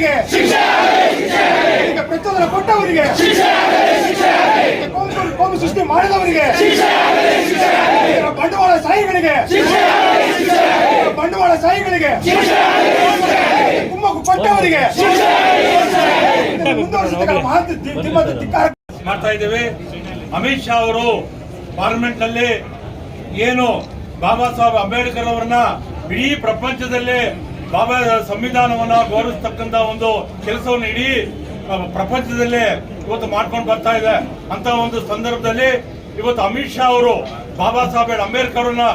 ಇದಕ್ಕೆ ಪ್ರಚೋದನೆ ಕೊಟ್ಟವರಿಗೆ. ಕೋಮು ಸೃಷ್ಟಿ ಮಾಡಿದವರಿಗೆ. ಬಂಡವಾಳ ಸಾಯಿಗಳಿಗೆ ಬಂಡವಾಳ ಸಾಯಿಗಳಿಗೆ ಕುಮ್ಮಕ್ಕು ಕೊಟ್ಟವರಿಗೆ. ಮಾಡ್ತಾ ಇದ್ದೇವೆ. ಅಮಿತ್ ಶಾ ಅವರು ಪಾರ್ಲಿಮೆಂಟ್ನಲ್ಲಿ ಏನು ಬಾಬಾ ಸಾಹೇಬ್ ಅಂಬೇಡ್ಕರ್ ಅವರನ್ನ ಇಡೀ ಪ್ರಪಂಚದಲ್ಲೇ ಬಾಬಾ ಸಂವಿಧಾನವನ್ನ ಗೌರವಿಸ್ತಕ್ಕಂತ ಒಂದು ಕೆಲಸವನ್ನು ಇಡೀ ಪ್ರಪಂಚದಲ್ಲಿ ಇವತ್ತು ಮಾಡ್ಕೊಂಡು ಬರ್ತಾ ಇದೆ. ಅಂತ ಒಂದು ಸಂದರ್ಭದಲ್ಲಿ ಇವತ್ತು ಅಮಿತ್ ಶಾ ಅವರು ಬಾಬಾ ಸಾಹೇಬ್ ಅಂಬೇಡ್ಕರ್ ಅವ್ರನ್ನ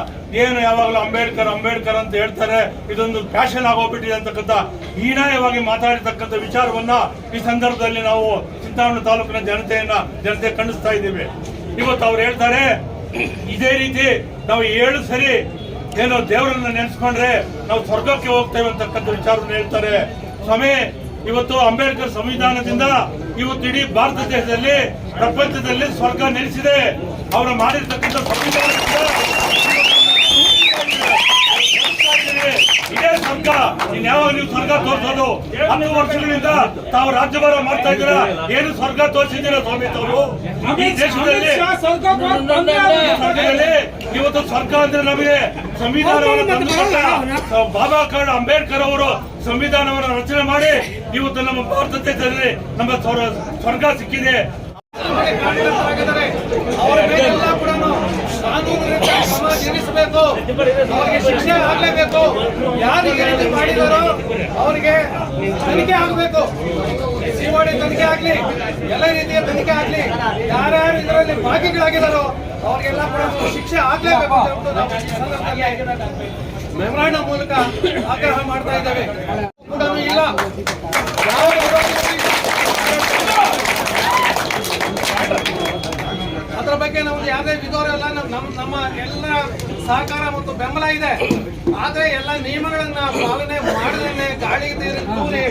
ಏನು ಯಾವಾಗಲೂ ಅಂಬೇಡ್ಕರ್ ಅಂಬೇಡ್ಕರ್ ಅಂತ ಹೇಳ್ತಾರೆ, ಇದೊಂದು ಫ್ಯಾಷನ್ ಆಗೋಗ್ಬಿಟ್ಟಿದೆ ಅಂತಕ್ಕಂಥ ಹೀನಾಯವಾಗಿ ಮಾತಾಡಿರ್ತಕ್ಕಂಥ ವಿಚಾರವನ್ನ ಈ ಸಂದರ್ಭದಲ್ಲಿ ನಾವು ಚಿಂತಾಮಣಿ ತಾಲೂಕಿನ ಜನತೆಯನ್ನ, ಜನತೆ ಖಂಡಿಸ್ತಾ ಇದ್ದೀವಿ. ಇವತ್ತು ಅವ್ರು ಹೇಳ್ತಾರೆ, ಇದೇ ರೀತಿ ನಾವು ಏಳು ಸರಿ ಏನೋ ದೇವರನ್ನ ನೆನೆಸ್ಕೊಂಡ್ರೆ ನಾವು ಸ್ವರ್ಗಕ್ಕೆ ಹೋಗ್ತೇವೆ ಅಂತಕ್ಕಂಥ ವಿಚಾರವನ್ನು ಹೇಳ್ತಾರೆ ಸ್ವಾಮಿ ಇವತ್ತು ಅಂಬೇಡ್ಕರ್ ಸಂವಿಧಾನದಿಂದ ಇವತ್ತು ಇಡೀ ಭಾರತ ದೇಶದಲ್ಲಿ ಪ್ರಪಂಚದಲ್ಲಿ ಸ್ವರ್ಗ ನೆಲೆಸಿದೆ ಅವರು ಮಾಡಿರ್ತಕ್ಕಂಥ ಸಂವಿಧಾನದಿಂದ ಇದೇ ಸ್ವರ್ಗ ಯಾವಾಗ ನೀವು ಸ್ವರ್ಗ ತೋರಿಸೋದು ಹತ್ತು ವರ್ಷಗಳಿಂದ ತಾವು ರಾಜ್ಯಭಾರ ಮಾಡ್ತಾ ಇದ್ದೀರಾ ಏನು ಸ್ವರ್ಗ ತೋರಿಸಿದ್ದೀರಾ ಸ್ವಾಮಿ ಅವರು ಈ ದೇಶದಲ್ಲಿ ಇವತ್ತು ಸರ್ಕಾರ ಅಂದ್ರೆ ನಮಗೆ ಸಂವಿಧಾನವನ್ನು ತಂದುಕೊಟ್ಟ ಬಾಬಾ ಕಾರ್ಡ್ ಅಂಬೇಡ್ಕರ್ ಅವರು ಸಂವಿಧಾನವನ್ನು ರಚನೆ ಮಾಡಿ ಇವತ್ತು ನಮ್ಮ ಭಾರತ ದೇಶದಲ್ಲಿ ನಮ್ಮ ಸ್ವರ್ಗ ಸಿಕ್ಕಿದೆ. ಕೂಡ ಜರುಗಿಸಬೇಕು ಅವರಿಗೆ ಶಿಕ್ಷೆ ಆಗಲೇಬೇಕು. ಯಾರು ಈ ರೀತಿ ಮಾಡಿದಾರೋ ಅವರಿಗೆ ತನಿಖೆ ಆಗಬೇಕು. ಸಿಒಡಿ ತನಿಖೆ ಆಗ್ಲಿ ಎಲ್ಲ ರೀತಿಯ ತನಿಖೆ ಆಗ್ಲಿ ಯಾರ್ಯಾರು ಇದರಲ್ಲಿ ಭಾಗಿಗಳಾಗಿದ್ದಾರೋ ಅವರಿಗೆಲ್ಲ ಶಿಕ್ಷೆ ಆಗ್ಲೇಬೇಕು ಮೆಮೊರಾಂಡಮ್ ಮೂಲಕ ಆಗ್ರಹ ಮಾಡ್ತಾ ಇದ್ದೇವೆ. ಕೂಡ ಇಲ್ಲ. ಅದರ ಬಗ್ಗೆ ನಮ್ದು ಯಾವುದೇ ನಮ್- ನಮ್ಮ ನಮ್ಮ ಎಲ್ಲ ಸಹಕಾರ ಮತ್ತು ಬೆಂಬಲ ಇದೆ. ಆದ್ರೆ ಎಲ್ಲ ನಿಯಮಗಳನ್ನ ಪಾಲನೆ ಮಾಡದೇನೆ ಗಾಳಿ ನೀರು ತೂರಿ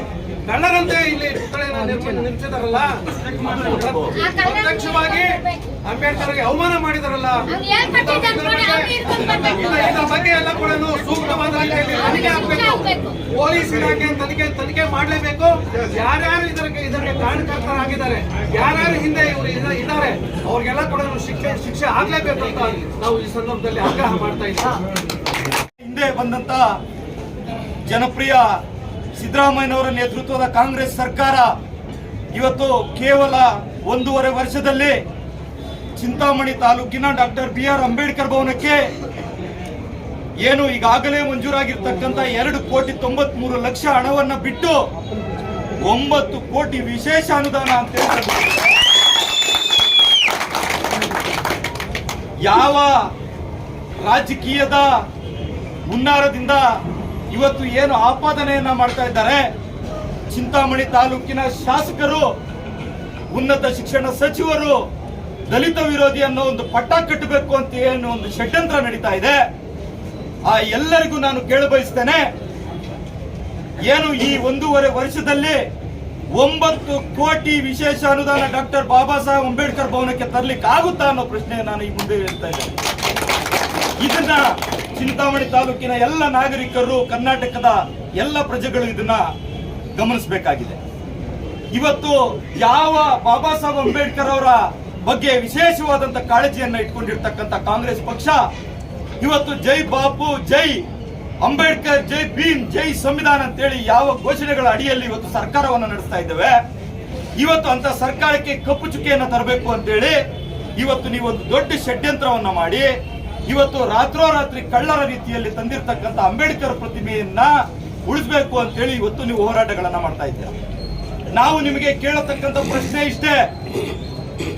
ಕಳ್ಳರಂತೆ ಇಲ್ಲಿ ನಿಲ್ಸಿದಾರಲ್ಲ? ಪ್ರತ್ಯಕ್ಷವಾಗಿ ಅಂಬೇಡ್ಕರ್ಗೆ ಅವಮಾನ ಮಾಡಿದಾರಲ್ಲ? ಇದರ ಬಗ್ಗೆ ಎಲ್ಲ ಕೂಡ ಸೂಕ್ತವಾದ ರೀತಿಯಲ್ಲಿ ತನಿಖೆ ಆಗಬೇಕು. ಪೊಲೀಸ್ ಇಲಾಖೆ ತನಿಖೆ ತನಿಖೆ ಮಾಡಲೇಬೇಕು. ಯಾರ್ಯಾರು ಇದಕ್ಕೆ ಇದಕ್ಕೆ ಕಾರಣಕರ್ತರಾಗಿದ್ದಾರೆ ಯಾರ್ಯಾರು ಹಿಂದೆ ಇವರು ಇದ್ದಾರೆ ಅವ್ರಿಗೆಲ್ಲ ಕೂಡ ಶಿಕ್ಷೆ ಶಿಕ್ಷೆ ಆಗ್ಲೇಬೇಕು ಅಂತ ನಾವು ಈ ಸಂದರ್ಭದಲ್ಲಿ ಆಗ್ರಹ ಮಾಡ್ತಾ ಇದ್ದೀವಿ. ಹಿಂದೆ ಬಂದಂತ ಜನಪ್ರಿಯ ಸಿದ್ದರಾಮಯ್ಯನವರ ನೇತೃತ್ವದ ಕಾಂಗ್ರೆಸ್ ಸರ್ಕಾರ ಇವತ್ತು ಕೇವಲ ಒಂದೂವರೆ ವರ್ಷದಲ್ಲಿ ಚಿಂತಾಮಣಿ ತಾಲೂಕಿನ ಡಾಕ್ಟರ್ ಬಿ ಆರ್ ಅಂಬೇಡ್ಕರ್ ಭವನಕ್ಕೆ ಏನು ಈಗಾಗಲೇ ಮಂಜೂರಾಗಿರ್ತಕ್ಕಂಥ ಎರಡು ಕೋಟಿ ತೊಂಬತ್ ಮೂರು ಲಕ್ಷ ಹಣವನ್ನ ಬಿಟ್ಟು ಒಂಬತ್ತು ಕೋಟಿ ವಿಶೇಷ ಅನುದಾನ ಅಂತ ಯಾವ ರಾಜಕೀಯದ ಹುನ್ನಾರದಿಂದ ಇವತ್ತು ಏನು ಆಪಾದನೆಯನ್ನ ಮಾಡ್ತಾ ಇದ್ದಾರೆ? ಚಿಂತಾಮಣಿ ತಾಲೂಕಿನ ಶಾಸಕರು, ಉನ್ನತ ಶಿಕ್ಷಣ ಸಚಿವರು, ದಲಿತ ವಿರೋಧಿ ಅನ್ನೋ ಒಂದು ಪಟ್ಟ ಕಟ್ಟಬೇಕು ಅಂತ ಏನು ಒಂದು ಷಡ್ಯಂತ್ರ ನಡೀತಾ ಇದೆ. ಆ ಎಲ್ಲರಿಗೂ ನಾನು ಕೇಳ ಬಯಸ್ತೇನೆ, ಏನು ಈ ಒಂದೂವರೆ ವರ್ಷದಲ್ಲಿ ಒಂಬತ್ತು ಕೋಟಿ ವಿಶೇಷ ಅನುದಾನ ಡಾಕ್ಟರ್ ಬಾಬಾ ಸಾಹೇಬ್ ಅಂಬೇಡ್ಕರ್ ಭವನಕ್ಕೆ ತರಲಿಕ್ಕೆ ಆಗುತ್ತಾ ಅನ್ನೋ ಪ್ರಶ್ನೆ ನಾನು ಈ ಮುಂದೆ ಹೇಳ್ತಾ ಇದ್ದೇನೆ. ಇದನ್ನ ಚಿಂತಾಮಣಿ ತಾಲೂಕಿನ ಎಲ್ಲ ನಾಗರಿಕರು ಕರ್ನಾಟಕದ ಎಲ್ಲ ಪ್ರಜೆಗಳು ಇದನ್ನ ಗಮನಿಸಬೇಕಾಗಿದೆ. ಇವತ್ತು ಯಾವ ಬಾಬಾ ಸಾಹೇಬ್ ಅಂಬೇಡ್ಕರ್ ಅವರ ಬಗ್ಗೆ ವಿಶೇಷವಾದಂತ ಕಾಳಜಿಯನ್ನ ಇಟ್ಕೊಂಡಿರ್ತಕ್ಕಂಥ ಕಾಂಗ್ರೆಸ್ ಪಕ್ಷ ಇವತ್ತು ಜೈ ಬಾಪು, ಜೈ ಅಂಬೇಡ್ಕರ್, ಜೈ ಭೀಮ್, ಜೈ ಸಂವಿಧಾನ ಅಂತೇಳಿ ಯಾವ ಘೋಷಣೆಗಳ ಅಡಿಯಲ್ಲಿ ಇವತ್ತು ಸರ್ಕಾರವನ್ನು ನಡೆಸ್ತಾ ಇದ್ದೇವೆ. ಇವತ್ತು ಅಂತ ಸರ್ಕಾರಕ್ಕೆ ಕಪ್ಪು ಚುಕ್ಕೆಯನ್ನು ತರಬೇಕು ಅಂತೇಳಿ ಇವತ್ತು ನೀವೊಂದು ದೊಡ್ಡ ಷಡ್ಯಂತ್ರವನ್ನು ಮಾಡಿ ಇವತ್ತು ರಾತ್ರೋರಾತ್ರಿ ಕಳ್ಳರ ರೀತಿಯಲ್ಲಿ ತಂದಿರತಕ್ಕಂಥ ಅಂಬೇಡ್ಕರ್ ಪ್ರತಿಮೆಯನ್ನ ಉಳಿಸ್ಬೇಕು ಅಂತೇಳಿ ಇವತ್ತು ನೀವು ಹೋರಾಟಗಳನ್ನ ಮಾಡ್ತಾ ಇದ್ದೀರಾ? ನಾವು ನಿಮಗೆ ಕೇಳತಕ್ಕಂಥ ಪ್ರಶ್ನೆ ಇಷ್ಟೇ.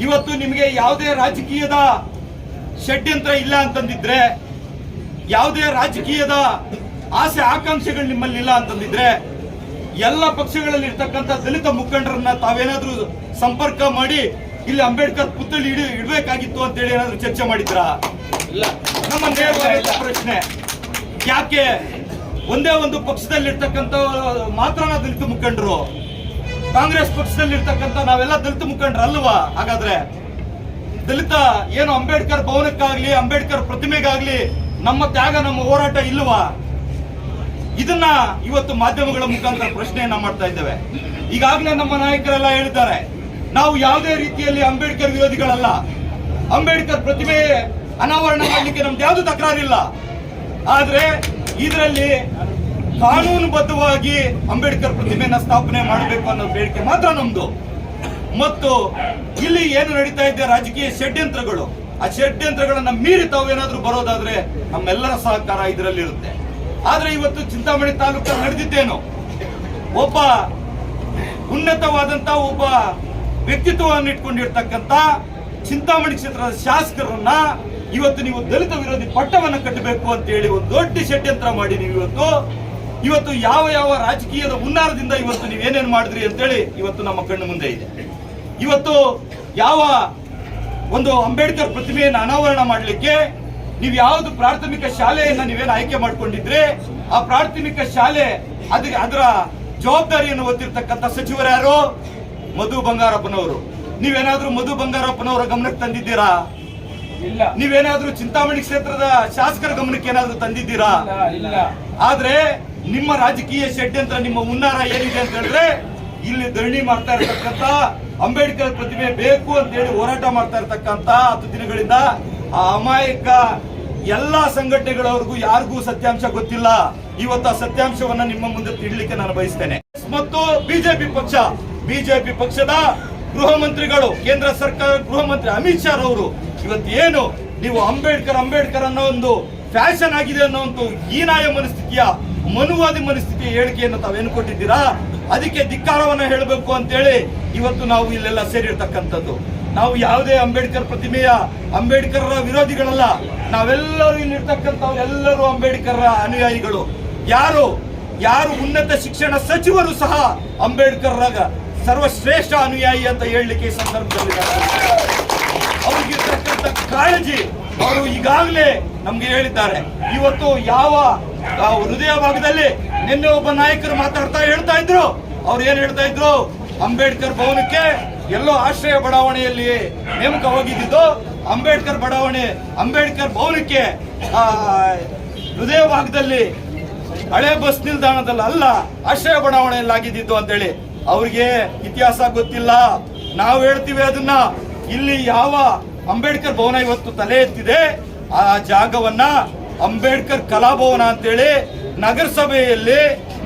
ಇವತ್ತು ನಿಮಗೆ ಯಾವುದೇ ರಾಜಕೀಯದ ಷಡ್ಯಂತ್ರ ಇಲ್ಲ ಅಂತಂದಿದ್ರೆ, ಯಾವುದೇ ರಾಜಕೀಯದ ಆಸೆ ಆಕಾಂಕ್ಷೆಗಳು ನಿಮ್ಮಲ್ಲಿ ಇಲ್ಲ ಅಂತಂದಿದ್ರೆ, ಎಲ್ಲ ಪಕ್ಷಗಳಲ್ಲಿ ಇರ್ತಕ್ಕಂಥ ದಲಿತ ಮುಖಂಡರನ್ನ ತಾವೇನಾದ್ರೂ ಸಂಪರ್ಕ ಮಾಡಿ, ಇಲ್ಲಿ ಅಂಬೇಡ್ಕರ್ ಪುತ್ಥಳಿ ಇಡಬೇಕಾಗಿತ್ತು ಅಂತೇಳಿ ಏನಾದ್ರೂ ಚರ್ಚೆ ಮಾಡಿದ್ರಾ ನಮ್ಮ ಪ್ರಶ್ನೆ? ಯಾಕೆ ಒಂದೇ ಒಂದು ಪಕ್ಷದಲ್ಲಿರ್ತಕ್ಕಂಥ ಮಾತ್ರ ದಲಿತ ಮುಖಂಡರು? ಕಾಂಗ್ರೆಸ್ ಪಕ್ಷದಲ್ಲಿರ್ತಕ್ಕಂಥ ನಾವೆಲ್ಲ ದಲಿತ ಮುಖಂಡರು ಅಲ್ವಾ? ಹಾಗಾದ್ರೆ ದಲಿತ ಏನು ಅಂಬೇಡ್ಕರ್ ಭವನಕ್ಕಾಗ್ಲಿ, ಅಂಬೇಡ್ಕರ್ ಪ್ರತಿಮೆಗಾಗ್ಲಿ ನಮ್ಮ ತ್ಯಾಗ, ನಮ್ಮ ಹೋರಾಟ ಇಲ್ವಾ? ಇದನ್ನ ಇವತ್ತು ಮಾಧ್ಯಮಗಳ ಮುಖಾಂತರ ಪ್ರಶ್ನೆಯನ್ನ ಮಾಡ್ತಾ ಇದ್ದೇವೆ. ಈಗಾಗಲೇ ನಮ್ಮ ನಾಯಕರೆಲ್ಲ ಹೇಳಿದ್ದಾರೆ, ನಾವು ಯಾವುದೇ ರೀತಿಯಲ್ಲಿ ಅಂಬೇಡ್ಕರ್ ವಿರೋಧಿಗಳಲ್ಲ. ಅಂಬೇಡ್ಕರ್ ಪ್ರತಿಮೆ ಅನಾವರಣ ಮಾಡಲಿಕ್ಕೆ ನಮ್ದು ಯಾವುದು ತಕರಾರಿಲ್ಲ. ಆದ್ರೆ ಇದರಲ್ಲಿ ಕಾನೂನುಬದ್ಧವಾಗಿ ಅಂಬೇಡ್ಕರ್ ಪ್ರತಿಮೆಯನ್ನ ಸ್ಥಾಪನೆ ಮಾಡಬೇಕು ಅನ್ನೋ ಬೇಡಿಕೆ ಮಾತ್ರ ನಮ್ದು. ಮತ್ತು ಇಲ್ಲಿ ಏನು ನಡೀತಾ ಇದೆ ರಾಜಕೀಯ ಷಡ್ಯಂತ್ರಗಳು. ಆ ಷಡ್ಯಂತ್ರಗಳನ್ನ ಮೀರಿ ತಾವೇನಾದ್ರೂ ಬರೋದಾದ್ರೆ ನಮ್ಮೆಲ್ಲರ ಸಹಕಾರ ಇದರಲ್ಲಿರುತ್ತೆ. ಆದ್ರೆ ಇವತ್ತು ಚಿಂತಾಮಣಿ ತಾಲೂಕಲ್ಲಿ ನಡೆದಿದ್ದೇನು? ಒಬ್ಬ ಉನ್ನತವಾದಂತ ಒಬ್ಬ ವ್ಯಕ್ತಿತ್ವವನ್ನು ಇಟ್ಕೊಂಡಿರ್ತಕ್ಕಂತ ಚಿಂತಾಮಣಿ ಕ್ಷೇತ್ರದ ಶಾಸಕರನ್ನ ಇವತ್ತು ನೀವು ದಲಿತ ವಿರೋಧಿ ಪಟ್ಟವನ್ನು ಕಟ್ಟಬೇಕು ಅಂತ ಹೇಳಿ ಒಂದು ದೊಡ್ಡ ಷಡ್ಯಂತ್ರ ಮಾಡಿ ನೀವು ಇವತ್ತು. ಇವತ್ತು ಯಾವ ಯಾವ ರಾಜಕೀಯದ ಹುನ್ನಾರದಿಂದ ಇವತ್ತು ನೀವೇನೇನು ಮಾಡಿದ್ರಿ ಅಂತೇಳಿ ಇವತ್ತು ನಮ್ಮ ಕಣ್ಣು ಮುಂದೆ ಇದೆ. ಇವತ್ತು ಯಾವ ಒಂದು ಅಂಬೇಡ್ಕರ್ ಪ್ರತಿಮೆಯನ್ನು ಅನಾವರಣ ಮಾಡಲಿಕ್ಕೆ ನೀವು ಯಾವುದು ಪ್ರಾಥಮಿಕ ಶಾಲೆಯನ್ನ ನೀವೇನು ಆಯ್ಕೆ ಮಾಡ್ಕೊಂಡಿದ್ರೆ? ಆ ಪ್ರಾಥಮಿಕ ಶಾಲೆ ಅದಕ್ಕೆ ಅದರ ಜವಾಬ್ದಾರಿಯನ್ನು ಹೊತ್ತಿರ್ತಕ್ಕಂಥ ಸಚಿವರು ಯಾರು? ಮಧು ಬಂಗಾರಪ್ಪನವರು. ನೀವೇನಾದ್ರೂ ಮಧು ಬಂಗಾರಪ್ಪನವರ ಗಮನಕ್ಕೆ ತಂದಿದ್ದೀರಾ? ನೀವೇನಾದ್ರೂ ಚಿಂತಾಮಣಿ ಕ್ಷೇತ್ರದ ಶಾಸಕರ ಗಮನಕ್ಕೆ ಏನಾದ್ರೂ ತಂದಿದ್ದೀರಾ? ಇಲ್ಲ ಆದ್ರೆ ನಿಮ್ಮ ರಾಜಕೀಯ ಷಡ್ಯಂತ್ರ ನಿಮ್ಮ ಹುನ್ನಾರ ಏನಿದೆ ಅಂತ ಹೇಳಿದ್ರೆ ಇಲ್ಲಿ ಧರಣಿ ಮಾಡ್ತಾ ಇರತಕ್ಕಂತ ಅಂಬೇಡ್ಕರ್ ಪ್ರತಿಮೆ ಬೇಕು ಅಂತ ಹೇಳಿ ಹೋರಾಟ ಮಾಡ್ತಾ ಇರತಕ್ಕಂತ ಹತ್ತು ದಿನಗಳಿಂದ ಆ ಅಮಾಯಕ ಎಲ್ಲಾ ಸಂಘಟನೆಗಳವರೆಗೂ ಯಾರಿಗೂ ಸತ್ಯಾಂಶ ಗೊತ್ತಿಲ್ಲ. ಇವತ್ತು ಆ ಸತ್ಯಾಂಶವನ್ನ ನಿಮ್ಮ ಮುಂದೆ ತಿಳ್ಲಿಕ್ಕೆ ನಾನು ಬಯಸ್ತೇನೆ. ಮತ್ತು ಬಿಜೆಪಿ ಪಕ್ಷ ಬಿಜೆಪಿ ಪಕ್ಷದ ಗೃಹ ಮಂತ್ರಿಗಳು, ಕೇಂದ್ರ ಸರ್ಕಾರ, ಗೃಹ ಮಂತ್ರಿ ಅಮಿತ್ ಶಾ ಅವರು ಇವತ್ತು ಏನು ನೀವು ಅಂಬೇಡ್ಕರ್ ಅಂಬೇಡ್ಕರ್ ಅನ್ನೋ ಒಂದು ಫ್ಯಾಷನ್ ಆಗಿದೆ ಅನ್ನೋ ಒಂದು ಹೀನಾಯ ಮನಸ್ಥಿತಿಯ, ಮನುವಾದಿ ಮನಸ್ಥಿತಿಯ ಹೇಳಿಕೆಯನ್ನು ತಾವೇನು ಕೊಟ್ಟಿದ್ದೀರಾ ಅದಕ್ಕೆ ಧಿಕ್ಕಾರವನ್ನ ಹೇಳಬೇಕು ಅಂತೇಳಿ ಇವತ್ತು ನಾವು ಇಲ್ಲೆಲ್ಲ ಸೇರಿರ್ತಕ್ಕಂಥದ್ದು. ನಾವು ಯಾವುದೇ ಅಂಬೇಡ್ಕರ್ ಪ್ರತಿಮೆಯ ಅಂಬೇಡ್ಕರ್ ವಿರೋಧಿಗಳಲ್ಲ, ನಾವೆಲ್ಲರೂ ಇಲ್ಲಿರ್ತಕ್ಕಂಥವ್ರು ಎಲ್ಲರೂ ಅಂಬೇಡ್ಕರ್ ಅನುಯಾಯಿಗಳು. ಯಾರು? ಯಾರು ಉನ್ನತ ಶಿಕ್ಷಣ ಸಚಿವರು ಸಹ ಅಂಬೇಡ್ಕರ್ ಸರ್ವಶ್ರೇಷ್ಠ ಅನುಯಾಯಿ ಅಂತ ಹೇಳಲಿಕ್ಕೆ ಈ ಸಂದರ್ಭದಲ್ಲಿ ಅವ್ರಿಗಿರ್ತಕ್ಕಂಥ ಕಾಳಜಿ ಅವರು ಈಗಾಗಲೇ ನಮ್ಗೆ ಹೇಳಿದ್ದಾರೆ. ಇವತ್ತು ಯಾವ ಹೃದಯ ಭಾಗದಲ್ಲಿ ನಿನ್ನೆ ಒಬ್ಬ ನಾಯಕರು ಮಾತಾಡ್ತಾ ಹೇಳ್ತಾ ಇದ್ರು. ಅವ್ರು ಏನ್ ಹೇಳ್ತಾ ಇದ್ರು? ಅಂಬೇಡ್ಕರ್ ಭವನಕ್ಕೆ ಎಲ್ಲೋ ಆಶ್ರಯ ಬಡಾವಣೆಯಲ್ಲಿ ನೇಮಕವಾಗಿದ್ದು ಅಂಬೇಡ್ಕರ್ ಬಡಾವಣೆ, ಅಂಬೇಡ್ಕರ್ ಭವನಕ್ಕೆ ಹೃದಯ ಭಾಗದಲ್ಲಿ ಹಳೆ ಬಸ್ ನಿಲ್ದಾಣದಲ್ಲಿ ಅಲ್ಲ, ಆಶ್ರಯ ಬಡಾವಣೆಯಲ್ಲಿ ಆಗಿದ್ದು ಅಂತೇಳಿ ಅವ್ರಿಗೆ ಇತಿಹಾಸ ಗೊತ್ತಿಲ್ಲ. ನಾವು ಹೇಳ್ತೀವಿ ಅದನ್ನ. ಇಲ್ಲಿ ಯಾವ ಅಂಬೇಡ್ಕರ್ ಭವನ ಇವತ್ತು ತಲೆ ಎತ್ತಿದೆ, ಆ ಜಾಗವನ್ನ ಅಂಬೇಡ್ಕರ್ ಕಲಾಭವನ ಅಂತೇಳಿ ನಗರಸಭೆಯಲ್ಲಿ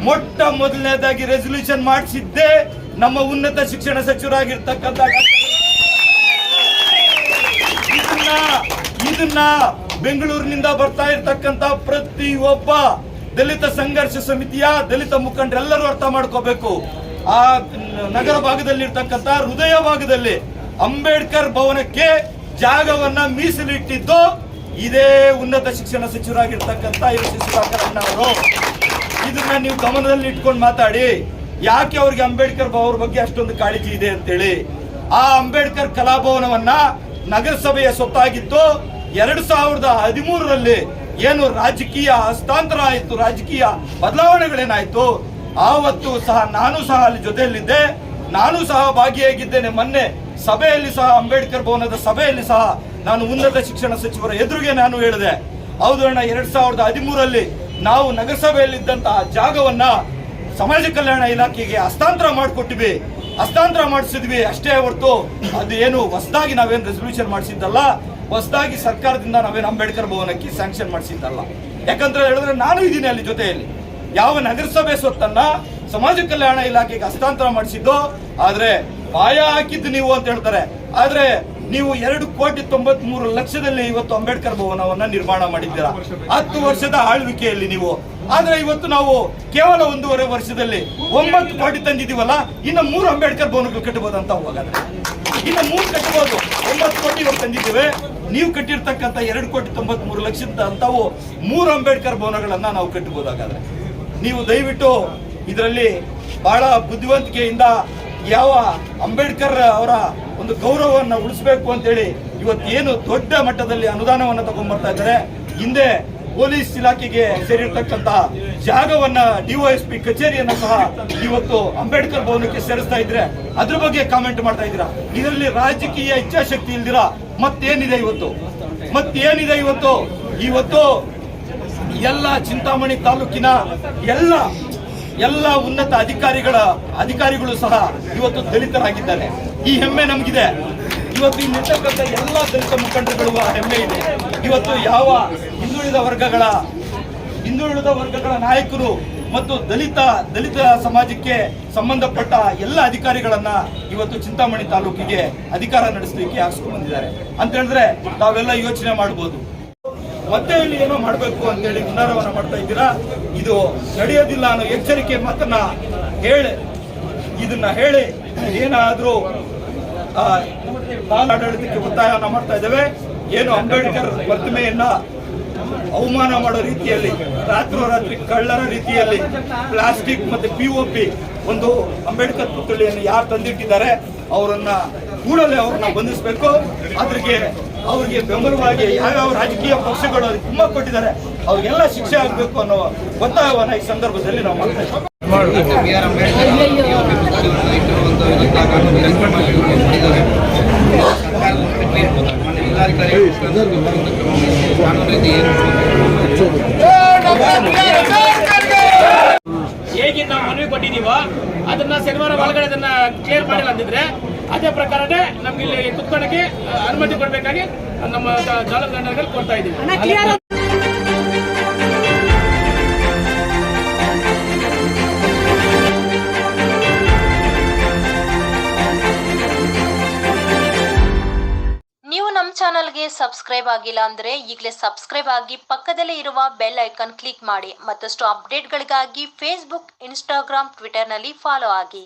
ಮೊಟ್ಟ ಮೊದಲನೇದಾಗಿ ರೆಸಲ್ಯೂಷನ್ ಮಾಡಿಸಿದ್ದೆ ನಮ್ಮ ಉನ್ನತ ಶಿಕ್ಷಣ ಸಚಿವರಾಗಿರ್ತಕ್ಕಂಥ ಇದನ್ನ ಇದನ್ನ ಬೆಂಗಳೂರಿನಿಂದ ಬರ್ತಾ ಇರ್ತಕ್ಕಂತ ಪ್ರತಿಯೊಬ್ಬ ದಲಿತ ಸಂಘರ್ಷ ಸಮಿತಿಯ ದಲಿತ ಮುಖಂಡರೆಲ್ಲರೂ ಅರ್ಥ ಮಾಡ್ಕೋಬೇಕು. ಆ, ನಗರ ಭಾಗದಲ್ಲಿ ಇರ್ತಕ್ಕಂತ ಹೃದಯ ಭಾಗದಲ್ಲಿ ಅಂಬೇಡ್ಕರ್ ಭವನಕ್ಕೆ ಜಾಗವನ್ನ ಮೀಸಲಿಟ್ಟಿದ್ದು ಇದೇ ಉನ್ನತ ಶಿಕ್ಷಣ ಸಚಿವರಾಗಿರ್ತಕ್ಕಂಥ ಎಸ್ ಎಸ್ ಅವರು. ಇದನ್ನ ನೀವು ಗಮನದಲ್ಲಿ ಇಟ್ಕೊಂಡು ಮಾತಾಡಿ, ಯಾಕೆ ಅವ್ರಿಗೆ ಅಂಬೇಡ್ಕರ್ ಅವ್ರ ಬಗ್ಗೆ ಅಷ್ಟೊಂದು ಕಾಳಜಿ ಇದೆ ಅಂತೇಳಿ. ಆ ಅಂಬೇಡ್ಕರ್ ಕಲಾಭವನವನ್ನ ನಗರಸಭೆಯ ಸೊತ್ತಾಗಿತ್ತು ಎರಡು ಸಾವಿರದ ಹದಿಮೂರರಲ್ಲಿ ಏನು ರಾಜಕೀಯ ಹಸ್ತಾಂತರ ಆಯಿತು, ರಾಜಕೀಯ ಬದಲಾವಣೆಗಳೇನಾಯ್ತು ಆವತ್ತು ಸಹ ನಾನು ಸಹ ಅಲ್ಲಿ ಜೊತೆಯಲ್ಲಿದ್ದೆ. ನಾನು ಸಹ ಭಾಗಿಯಾಗಿದ್ದೇನೆ. ಮೊನ್ನೆ ಸಭೆಯಲ್ಲಿ ಸಹ ಅಂಬೇಡ್ಕರ್ ಭವನದ ಸಭೆಯಲ್ಲಿ ಸಹ ನಾನು ಉನ್ನತ ಶಿಕ್ಷಣ ಸಚಿವರ ಎದುರಿಗೆ ನಾನು ಹೇಳಿದೆ. ಹೌದು ಅಣ್ಣ, ಎರಡ್ ಸಾವಿರದ ಹದಿಮೂರಲ್ಲಿ ನಾವು ನಗರಸಭೆಯಲ್ಲಿದ್ದಂತಹ ಜಾಗವನ್ನ ಸಮಾಜ ಕಲ್ಯಾಣ ಇಲಾಖೆಗೆ ಹಸ್ತಾಂತರ ಮಾಡಿಕೊಟ್ಟಿವಿ. ಹಸ್ತಾಂತರ ಮಾಡಿಸಿದ್ವಿ. ಅಷ್ಟೇ ಹೊರತು ಅದು ಏನು ಹೊಸದಾಗಿ ನಾವೇನು ರೆಸೊಲ್ಯೂಷನ್ ಮಾಡಿಸಿದ್ದಲ್ಲ. ಹೊಸದಾಗಿ ಸರ್ಕಾರದಿಂದ ನಾವೇನು ಅಂಬೇಡ್ಕರ್ ಭವನಕ್ಕೆ ಸ್ಯಾಂಕ್ಷನ್ ಮಾಡಿಸಿದ್ದಲ್ಲ. ಯಾಕಂತ ಹೇಳಿದ್ರೆ ನಾನು ಇದ್ದೀನಿ ಅಲ್ಲಿ ಜೊತೆಯಲ್ಲಿ. ಯಾವ ನಗರಸಭೆ ಸ್ವತ್ತನ್ನ ಸಮಾಜ ಕಲ್ಯಾಣ ಇಲಾಖೆಗೆ ಹಸ್ತಾಂತರ ಮಾಡಿಸಿದ್ದು, ಆದ್ರೆ ಪಾಯ ಹಾಕಿದ್ದು ನೀವು ಅಂತ ಹೇಳ್ತಾರೆ. ಆದ್ರೆ ನೀವು ಎರಡು ಕೋಟಿ ತೊಂಬತ್ ಮೂರು ಲಕ್ಷದಲ್ಲಿ ಇವತ್ತು ಅಂಬೇಡ್ಕರ್ ಭವನವನ್ನ ನಿರ್ಮಾಣ ಮಾಡಿದ್ದೀರಾ? ಹತ್ತು ವರ್ಷದ ಆಳ್ವಿಕೆಯಲ್ಲಿ ನೀವು. ಆದ್ರೆ ಇವತ್ತು ನಾವು ಕೇವಲ ಒಂದೂವರೆ ವರ್ಷದಲ್ಲಿ ಒಂಬತ್ತು ಕೋಟಿ ತಂದಿದೀವಲ್ಲ ಇನ್ನು ಮೂರು ಅಂಬೇಡ್ಕರ್ ಭವನಗಳು ಕಟ್ಟಬಹುದಂತ ಹೋಗಾದ್ರೆ. ಇನ್ನು ಮೂರು ಕಟ್ಟಬಹುದು. ಒಂಬತ್ತು ಕೋಟಿ ಇವತ್ತು ತಂದಿದ್ದೇವೆ. ನೀವು ಕಟ್ಟಿರ್ತಕ್ಕಂಥ ಎರಡು ಕೋಟಿ ತೊಂಬತ್ ಮೂರು ಲಕ್ಷದ ಅಂತವು ಮೂರು ಅಂಬೇಡ್ಕರ್ ಭವನಗಳನ್ನ ನಾವು ಕಟ್ಟಬಹುದಾಗಾದ್ರೆ. ನೀವು ದಯವಿಟ್ಟು ಇದರಲ್ಲಿ ಬಹಳ ಬುದ್ಧಿವಂತಿಕೆಯಿಂದ ಯಾವ ಅಂಬೇಡ್ಕರ್ ಅವರ ಒಂದು ಗೌರವವನ್ನು ಉಳಿಸಬೇಕು ಅಂತೇಳಿ ಏನು ದೊಡ್ಡ ಮಟ್ಟದಲ್ಲಿ ಅನುದಾನವನ್ನು ತಗೊಂಡ್ಬರ್ತಾ ಇದ್ದಾರೆ. ಹಿಂದೆ ಪೊಲೀಸ್ ಇಲಾಖೆಗೆ ಸೇರಿರ್ತಕ್ಕಂತ ಜಾಗವನ್ನ ಡಿವೈಎಸ್ಪಿ ಕಚೇರಿಯನ್ನು ಸಹ ಇವತ್ತು ಅಂಬೇಡ್ಕರ್ ಭವನಕ್ಕೆ ಸೇರಿಸ್ತಾ ಇದ್ರೆ ಅದ್ರ ಬಗ್ಗೆ ಕಾಮೆಂಟ್ ಮಾಡ್ತಾ ಇದ್ದೀರಾ? ಇದರಲ್ಲಿ ರಾಜಕೀಯ ಇಚ್ಛಾಶಕ್ತಿ ಇಲ್ದಿರಾ? ಮತ್ತೇನಿದೆ ಇವತ್ತು? ಮತ್ತೇನಿದೆ ಇವತ್ತು? ಇವತ್ತು ಎಲ್ಲ ಚಿಂತಾಮಣಿ ತಾಲೂಕಿನ ಎಲ್ಲ ಎಲ್ಲ ಉನ್ನತ ಅಧಿಕಾರಿಗಳ ಅಧಿಕಾರಿಗಳು ಸಹ ಇವತ್ತು ದಲಿತರಾಗಿದ್ದಾರೆ. ಈ ಹೆಮ್ಮೆ ನಮಗಿದೆ. ಇವತ್ತು ಇಲ್ಲಿರ್ತಕ್ಕಂಥ ಎಲ್ಲ ದಲಿತ ಮುಖಂಡರುಗಳು ಆ ಹೆಮ್ಮೆ ಇದೆ. ಇವತ್ತು ಯಾವ ಹಿಂದುಳಿದ ವರ್ಗಗಳ ಹಿಂದುಳಿದ ವರ್ಗಗಳ ನಾಯಕರು ಮತ್ತು ದಲಿತ ದಲಿತ ಸಮಾಜಕ್ಕೆ ಸಂಬಂಧಪಟ್ಟ ಎಲ್ಲ ಅಧಿಕಾರಿಗಳನ್ನ ಇವತ್ತು ಚಿಂತಾಮಣಿ ತಾಲೂಕಿಗೆ ಅಧಿಕಾರ ನಡೆಸಲಿಕ್ಕೆ ಹಾಕಿಸ್ಕೊಂಡು ಬಂದಿದ್ದಾರೆ. ಅಂತ ಹೇಳಿದ್ರೆ ತಾವೆಲ್ಲ ಯೋಚನೆ ಮಾಡ್ಬೋದು. ಮತ್ತೆ ಇಲ್ಲಿ ಏನೋ ಮಾಡಬೇಕು ಅಂತೇಳಿ ಹುನ್ನಾರವನ್ನ ಮಾಡ್ತಾ ಇದ್ದೀರಾ? ಇದು ನಡೆಯೋದಿಲ್ಲ ಅನ್ನೋ ಎಚ್ಚರಿಕೆ ಮಾತನ್ನ ಹೇಳಿ. ಇದನ್ನ ಹೇಳಿ ಏನಾದ್ರೂ ಆಡಳಿತಕ್ಕೆ ಒತ್ತಾಯ ಮಾಡ್ತಾ ಇದ್ದೇವೆ. ಏನು ಅಂಬೇಡ್ಕರ್ ಪ್ರತಿಮೆಯನ್ನ ಅವಮಾನ ಮಾಡೋ ರೀತಿಯಲ್ಲಿ, ರಾತ್ರೋರಾತ್ರಿ ಕಳ್ಳರ ರೀತಿಯಲ್ಲಿ ಪ್ಲಾಸ್ಟಿಕ್ ಮತ್ತೆ ಪಿ ಒ ಪಿ ಒಂದು ಅಂಬೇಡ್ಕರ್ ಪುತ್ಥಳಿಯನ್ನು ಯಾರು ತಂದಿಟ್ಟಿದ್ದಾರೆ, ಅವರನ್ನ ಕೂಡಲೇ ಅವ್ರನ್ನ ಬಂಧಿಸಬೇಕು. ಅದ್ರಿಗೆ ಅವ್ರಿಗೆ ಬೆಂಬಲವಾಗಿ ಯಾವ್ಯಾವ ರಾಜಕೀಯ ಪಕ್ಷಗಳು ಅದಕ್ಕೆ ಕುಮ್ಮ ಕೊಟ್ಟಿದ್ದಾರೆ, ಅವ್ರಿಗೆಲ್ಲ ಶಿಕ್ಷೆ ಆಗಬೇಕು ಅನ್ನೋ ಒತ್ತಾಯವನ್ನ ಈ ಸಂದರ್ಭದಲ್ಲಿ ನಾವು ಮಾಡ್ತಾ ಹೇಗೆ ನಾವು ಮನವಿ ಕೊಟ್ಟಿದೀವೋ ಅದನ್ನ ಶನಿವಾರ ಒಳಗಡೆ ಅದನ್ನ ಕ್ಲಿಯರ್ ಮಾಡಿಲ್ಲ ಅಂದಿದ್ರೆ ಅದೇ ಪ್ರಕಾರನೇ ನಮ್ಗೆ ಇಲ್ಲಿ ಕುತ್ಕೊಳ್ಳೋಕೆ ಅನುಮತಿ ಕೊಡಬೇಕಾಗಿ ನಮ್ಮ ಜಾಲದಂಡಗಳು ಕೊಡ್ತಾ ಇದ್ದೀವಿ. ನೀವು ನಮ್ಮ ಚಾನಲ್ಗೆ ಸಬ್ಸ್ಕ್ರೈಬ್ ಆಗಿಲ್ಲ ಅಂದ್ರೆ ಈಗಲೇ ಸಬ್ಸ್ಕ್ರೈಬ್ ಆಗಿ ಪಕ್ಕದಲ್ಲೇ ಇರುವ ಬೆಲ್ ಐಕಾನ್ ಕ್ಲಿಕ್ ಮಾಡಿ ಮತ್ತಷ್ಟು ಅಪ್ಡೇಟ್ಗಳಿಗಾಗಿ ಫೇಸ್ಬುಕ್ ಇನ್ಸ್ಟಾಗ್ರಾಮ್ ಟ್ವಿಟರ್ನಲ್ಲಿ ಫಾಲೋ ಆಗಿ.